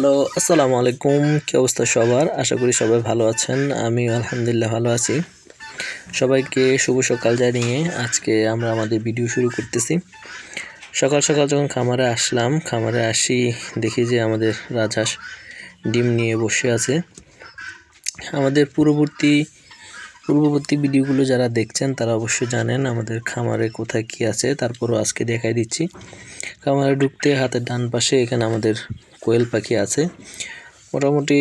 Hello আসসালামু আলাইকুম কী অবস্থা সবার? আশা করি সবাই ভালো আছেন। আমি আলহামদুলিল্লাহ ভালো আছি। সবাইকে শুভ সকাল জানিয়ে আজকে আমরা আমাদের ভিডিও শুরু করতেছি। সকাল সকাল যখন খামারে আসলাম, খামারে আসি, দেখি যে আমাদের রাজহাঁস ডিম নিয়ে বসে আছে। আমাদের পূর্ববর্তী পূর্ববর্তী ভিডিওগুলো যারা দেখছেন, তারা অবশ্যই জানেন আমাদের খামারে কোথায় কি আছে। তারপরও আজকে দেখাই দিচ্ছি। খামারে ঢুকতে হাতের ডান পাশে এখানে আমাদের কোয়েল পাখি আছে। মোটামুটি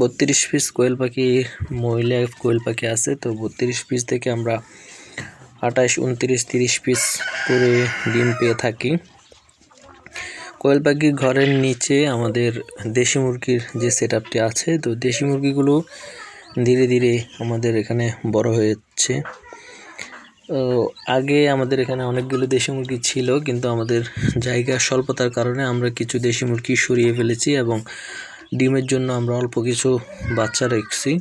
বত্রিশ পিস কোয়েল পাখি, মহিলা কোয়েল পাখি আছে। তো বত্রিশ পিস থেকে আমরা আঠাশ, উনত্রিশ, তিরিশ পিস করে ডিম পেয়ে থাকি। কোয়েল পাখি ঘরের নিচে আমাদের দেশি মুরগির যে সেট আছে, তো দেশি মুরগিগুলো ধীরে ধীরে আমাদের এখানে বড় আগে আমাদের এখানে অনেকগুলো দেশি মুরগি ছিল, কিন্তু আমাদের জায়গা স্বল্পতার কারণে আমরা কিছু দেশি মুরগি সরিয়ে ফেলেছি এবং ডিমের জন্য আমরা অল্প কিছু বাচ্চা রেখেছি।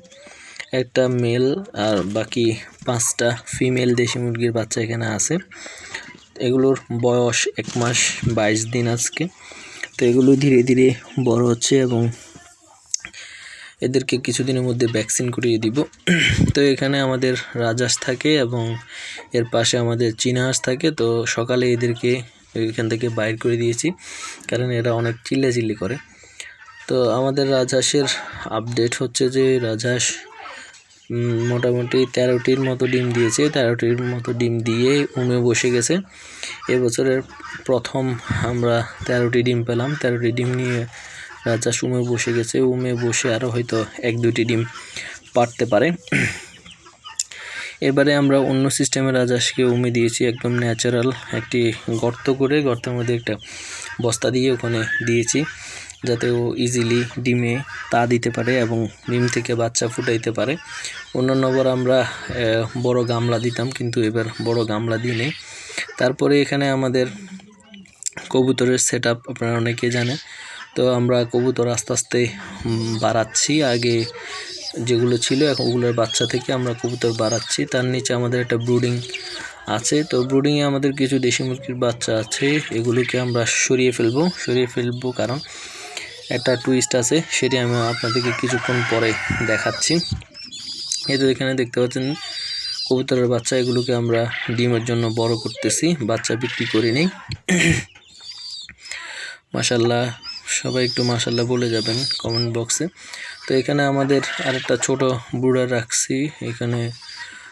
একটা মেল আর বাকি পাঁচটা ফিমেল দেশি মুরগির বাচ্চা এখানে আছে। এগুলোর বয়স এক মাস বাইশ দিন আজকে। তো এগুলো ধীরে ধীরে বড় হচ্ছে এবং এদেরকে কিছুদিনের মধ্যে ভ্যাকসিন করিয়ে দিব। তো এখানে আমাদের রাজহাঁস থাকে এবং এর পাশে আমাদের চীনাহাঁস থাকে। তো সকালে এদেরকে এখান থেকে বাইর করে দিয়েছি, কারণ এরা অনেক চিল্লাচিল্লি করে। তো আমাদের রাজহাঁসের আপডেট হচ্ছে যে রাজহাঁস মোটামুটি তেরোটির মতো ডিম দিয়েছে। তেরোটির মতো ডিম দিয়ে উমে বসে গেছে। এবছরের প্রথম আমরা তেরোটি ডিম পেলাম। তেরোটি ডিম নিয়ে রাজহাঁস উমে বসে গেছে, উমে বসে আরও হয়তো এক দুটি ডিম পারতে পারে। এবারে আমরা অন্য সিস্টেমে রাজহাঁসকে উমে দিয়েছি, একদম ন্যাচারাল একটি গর্ত করে, গর্তের মধ্যে একটা বস্তা দিয়ে ওখানে দিয়েছি, যাতে ও ইজিলি ডিমে তা দিতে পারে এবং ডিম থেকে বাচ্চা ফুটাইতে পারে। অন্যান্য অন্যান্যবার আমরা বড় গামলা দিতাম, কিন্তু এবার বড় গামলা দিই নেই। তারপরে এখানে আমাদের কবুতরের সেট আপ আপনারা অনেকে জানেন। তো আমরা কবুতর আস্তে আস্তে বাড়াচ্ছি। আগে যেগুলো ছিল, এখন ওগুলোর বাচ্চা থেকে আমরা কবুতর বাড়াচ্ছি। তার নিচে আমাদের একটা ব্রুডিং আছে। তো ব্রুডিংয়ে আমাদের কিছু দেশি মুরগির বাচ্চা আছে। এগুলোকে আমরা সরিয়ে ফেলব। সরিয়ে ফেলব কারণ একটা টুইস্ট আছে, সেটি আমি আপনাদেরকে কিছুক্ষণ পরে দেখাচ্ছি। এই এখানে দেখতে পাচ্ছেন, কবুতরের বাচ্চা। এগুলোকে আমরা ডিমের জন্য বড় করতেছি। বাচ্চা বিক্রি করি নেই মাসাল্লাহ সবাই একটু মাসাল্লাহ বলে যাবেন কমেন্ট বক্সে তো এখানে আমাদের আরেকটা ছোট বুড়া রাখছি। এখানে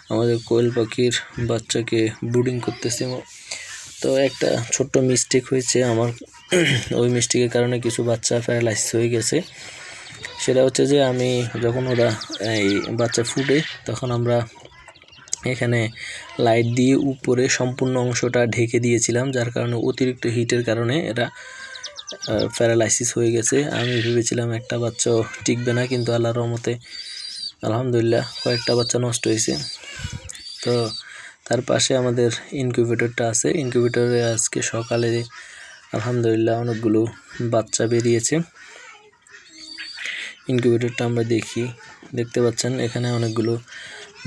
আমাদের কোয়েল পাখির বাচ্চাকে ব্রুডিং করতেছি। তো একটা ছোট্ট মিস্টেক হয়েছে আমার। ওই মিস্টেকের কারণে কিছু বাচ্চা প্যারালাইসিস হয়ে গেছে। সেটা হচ্ছে যে আমি যখন ওরা এই বাচ্চা ফুটে, তখন আমরা এখানে লাইট দিয়ে উপরে সম্পূর্ণ অংশটা ঢেকে দিয়েছিলাম, যার কারণে অতিরিক্ত হিটের কারণে এরা প্যারালাইসিস হয়ে গেছে। আমি ভেবেছিলাম একটা বাচ্চাও টিকবে না, কিন্তু আল্লাহর রহমতে আলহামদুলিল্লাহ কয়েকটা বাচ্চা নষ্ট হয়েছে। তো তার পাশে আমাদের ইনকিউবেটরটা আছে। ইনকিউবেটরে আজকে সকালে আলহামদুলিল্লাহ অনেকগুলো বাচ্চা বেরিয়েছে। ইনকিউবেটরটা আমরা দেখি। দেখতে পাচ্ছেন, এখানে অনেকগুলো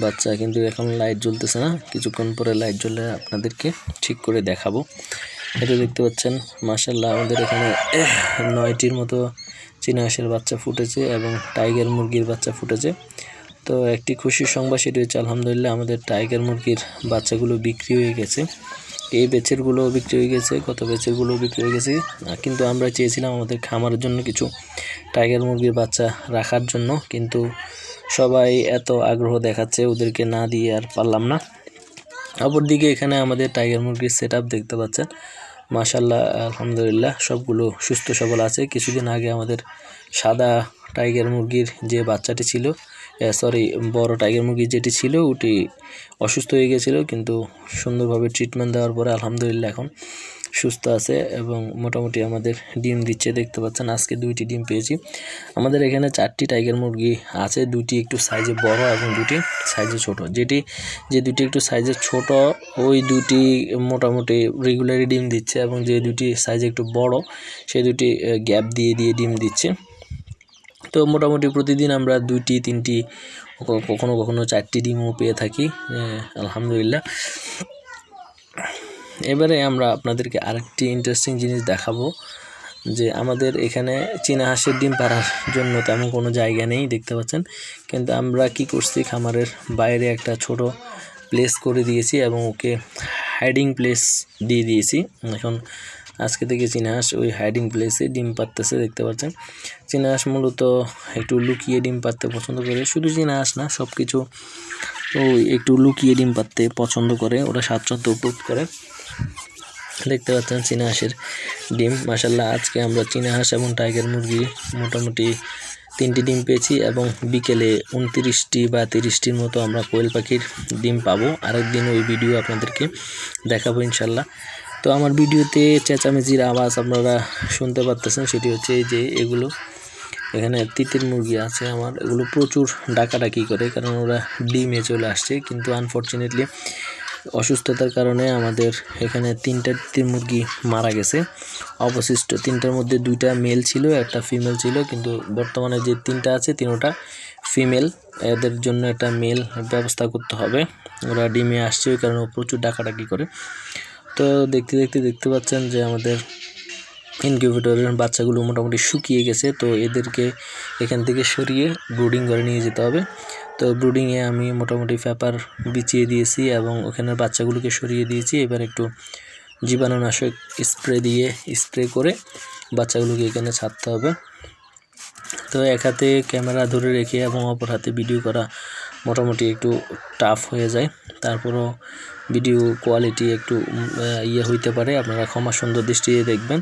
বাচ্চা, কিন্তু এখন লাইট জ্বলতেছে না। কিছুক্ষণ পরে লাইট জ্বললে আপনাদেরকে ঠিক করে দেখাবো। এটা দেখতে পাচ্ছেন মাসাল্লাহ আমাদের এখানে নয়টির মতো চীনা বাচ্চা ফুটেছে এবং টাইগার মুরগির বাচ্চা ফুটেছে। তো একটি খুশির সংবাদ সেটি হচ্ছে, আলহামদুলিল্লাহ, আমাদের টাইগার মুরগির বাচ্চাগুলো বিক্রি হয়ে গেছে। এই বেচেরগুলো বিক্রি হয়ে গেছে কত বেচেরগুলো বিক্রি হয়ে গেছে। কিন্তু আমরা চেয়েছিলাম আমাদের খামারের জন্য কিছু টাইগার মুরগির বাচ্চা রাখার জন্য, কিন্তু সবাই এত আগ্রহ দেখাচ্ছে, ওদেরকে না দিয়ে আর পারলাম না। অপরদিকে এখানে আমাদের টাইগার মুরগির সেট দেখতে পাচ্ছেন। মাশাল্লাহ আলহামদুলিল্লাহ, সবগুলো সুস্থ সবল আছে। কিছুদিন আগে আমাদের সাদা টাইগার মুরগির যে বাচ্চাটি ছিল সরি বড় টাইগার মুরগি যেটি ছিল, ওটি অসুস্থ হয়ে গেছিল, কিন্তু সুন্দরভাবে ট্রিটমেন্ট দেওয়ার পরে আলহামদুলিল্লাহ এখন সুস্থ আছে এবং মোটামুটি আমাদের ডিম দিচ্ছে, দেখতে পাচ্ছেন আজকে দুইটি ডিম পেয়েছি। আমাদের এখানে চারটি টাইগার মুরগি আছে, দুটি একটু সাইজে বড় এবং দুটি সাইজে ছোট। যেটি, যে দুটি একটু সাইজে ছোট, ওই দুটি মোটামুটি রেগুলারই ডিম দিচ্ছে এবং যে দুটি সাইজে একটু বড় সেই দুটি গ্যাপ দিয়ে দিয়ে ডিম দিচ্ছে। তো মোটামুটি প্রতিদিন আমরা দুইটি, তিনটি, কখনো কখনো চারটি ডিমও পেয়ে থাকি আলহামদুলিল্লাহ। এবারে আমরা আপনাদেরকে আরেকটি ইন্টারেস্টিং জিনিস দেখাবো, যে আমাদের এখানে চীনা হাঁসের ডিম পাড়ার জন্য তেমন কোনো জায়গা নেই, দেখতে পাচ্ছেন। কিন্তু আমরা কি করছি, খামারের বাইরে একটা ছোট প্লেস করে দিয়েছি এবং ওকে হাইডিং প্লেস দিয়ে দিয়েছি। এখন আজকে থেকে চীনা হাঁস ওই হাইডিং প্লেসে ডিম পাততেছে দেখতে পাচ্ছেন। চীনা হাঁস মূলত একটু লুকিয়ে ডিম পাততে পছন্দ করে, শুধু চীনা হাঁস না সব কিছু ওই একটু লুকিয়ে ডিম পাততে পছন্দ করে, ওরা স্বাচ্ছন্দ্য উপভোগ করে। দেখতে পাচ্ছেন চীনা হাঁসের ডিম। মাসাল্লাহ আজকে আমরা চীনা হাঁস এবং টাইগার মুরগি মোটামুটি তিনটি ডিম পেয়েছি এবং বিকেলে উনত্রিশটি বা তিরিশটির মতো আমরা কোয়েল পাখির ডিম পাবো। আরেকদিন ওই ভিডিও আপনাদেরকে দেখাবো ইনশাল্লাহ তো আমার ভিডিওতে চেঁচামেচির আওয়াজ আপনারা শুনতে পারতেছেন, সেটি হচ্ছে যে এগুলো। এখানে তিতির মুরগি আছে আমার। এগুলো প্রচুর ডাকাডাকি করে, কারণ ওরা ডিমে চলে আসছে। কিন্তু আনফর্চুনেটলি অসুস্থতার কারণে আমাদের এখানে তিনটা মুরগি মারা গেছে। অবশিষ্ট তিনটার মধ্যে দুইটা মেল ছিল, একটা ফিমেল ছিল, কিন্তু বর্তমানে যে তিনটা আছে, তিনোটা ফিমেল এদের জন্য একটা মেল ব্যবস্থা করতে হবে। ওরা ডিমে আসছে, ওই কারণে প্রচুর ডাকাডাকি করে। তো দেখতে দেখতে দেখতে পাচ্ছেন যে আমাদের ইনকিউবেটরের বাচ্চাগুলো মোটামুটি শুকিয়ে গেছে, তো এদেরকে এখান থেকে সরিয়ে ব্রুডিং করে নিয়ে যেতে হবে। তো ব্রুডিংয়ে আমি মোটামুটি পেপার বিছিয়ে দিয়েছি এবং ওখানে বাচ্চাগুলোকে সরিয়ে দিয়েছি। এবার একটু জীবাণুনাশক স্প্রে দিয়ে স্প্রে করে বাচ্চাগুলোকে এখানে ছাড়তে হবে। তো এক হাতে ক্যামেরা ধরে রেখে এবং অপর হাতে ভিডিও করা মোটামুটি একটু টাফ হয়ে যায়। তারপরও ভিডিও কোয়ালিটি একটু ইয়ে হইতে পারে। আপনারা ক্ষমা সুন্দর দৃষ্টিতে দেখবেন।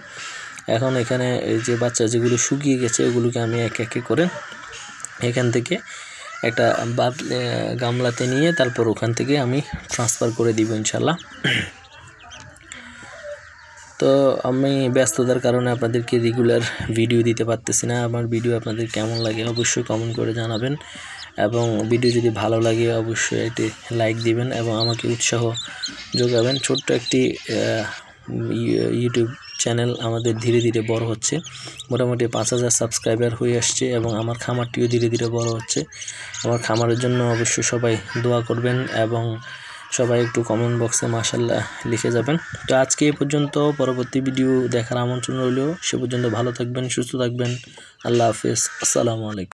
এখন এখানে এই যে বাচ্চা যেগুলো শুকিয়ে গেছে, ওগুলোকে আমি এক একে করে এখান থেকে একটা বাদ গামলাতে নিয়ে তারপর ওখান থেকে আমি ট্রান্সফার করে দিব ইনশাল্লাহ তো আমি ব্যস্ততার কারণে আপনাদেরকে রেগুলার ভিডিও দিতে পারতেছি না। আমার ভিডিও আপনাদের কেমন লাগে অবশ্যই কমেন্ট করে জানাবেন। এবং ভিডিও যদি ভালো লাগে অবশ্যই একটি লাইক দিবেন এবং আমাকে উৎসাহ যোগাবেন। ছোট্ট একটি ইউটিউব চ্যানেল আমাদের ধীরে ধীরে বড় হচ্ছে। মোটামুটি পাঁচ হাজার সাবস্ক্রাইবার হয়ে আসছে এবং আমার খামারটিও ধীরে ধীরে বড় হচ্ছে। আমার খামারের জন্য অবশ্যই সবাই দোয়া করবেন এবং সবাই একটু কমেন্ট বক্সে মাসাল্লাহ লিখে যাবেন। তো আজকে এই পর্যন্ত পরবর্তী ভিডিও দেখার আমন্ত্রণ রইলেও সে পর্যন্ত ভালো থাকবেন, সুস্থ থাকবেন। আল্লাহ হাফেজ। আসসালামু আলাইকুম।